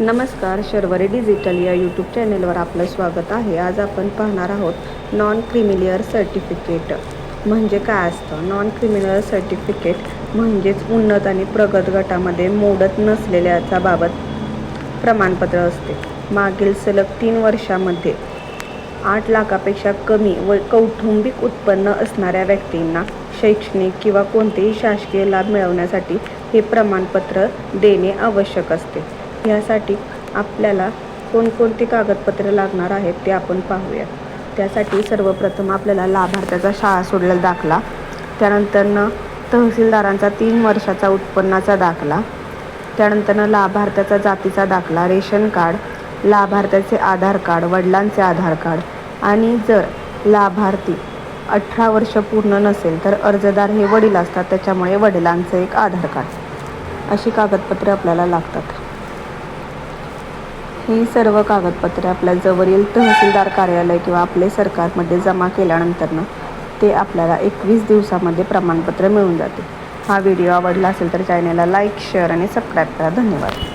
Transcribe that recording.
नमस्कार शर्वरी डिजिटल या यूट्यूब चॅनेलवर आपलं स्वागत आहे. आज आपण पाहणार आहोत नॉन क्रिमिलियर सर्टिफिकेट म्हणजे काय असतं? नॉन क्रिमिनल सर्टिफिकेट म्हणजेच उन्नत आणि प्रगत गटामध्ये मोडत नसलेल्याचा बाबत प्रमाणपत्र असते. मागील सलग तीन वर्षामध्ये आठ लाखापेक्षा कमी व कौटुंबिक उत्पन्न असणाऱ्या व्यक्तींना शैक्षणिक किंवा कोणतेही शासकीय लाभ मिळवण्यासाठी हे प्रमाणपत्र देणे आवश्यक असते. यासाठी आपल्याला कोणकोणती कागदपत्रे लागणार आहेत ते आपण पाहूया. त्यासाठी सर्वप्रथम आपल्याला लाभार्थ्याचा शाळा सोडलेला दाखला त्यानंतरनं तहसीलदारांचा तीन वर्षाचा उत्पन्नाचा दाखला त्यानंतरनं लाभार्थ्याचा जातीचा दाखला रेशन कार्ड लाभार्थ्याचे आधार कार्ड वडिलांचे आधार कार्ड आणि जर लाभार्थी अठरा वर्ष पूर्ण नसेल तर अर्जदार हे वडील असतात त्याच्यामुळे वडिलांचं एक आधार कार्ड. अशी कागदपत्रे आपल्याला लागतात. ही सर्व कागदपत्रे आपल्या जवळील तहसीलदार कार्यालय किंवा आपले सरकारमध्ये जमा केल्यानंतरनं ते आपल्याला एकवीस दिवसामध्ये प्रमाणपत्र मिळून जाते. हा व्हिडिओ आवडला असेल तर चॅनलला लाईक शेअर आणि सबस्क्राईब करा. धन्यवाद.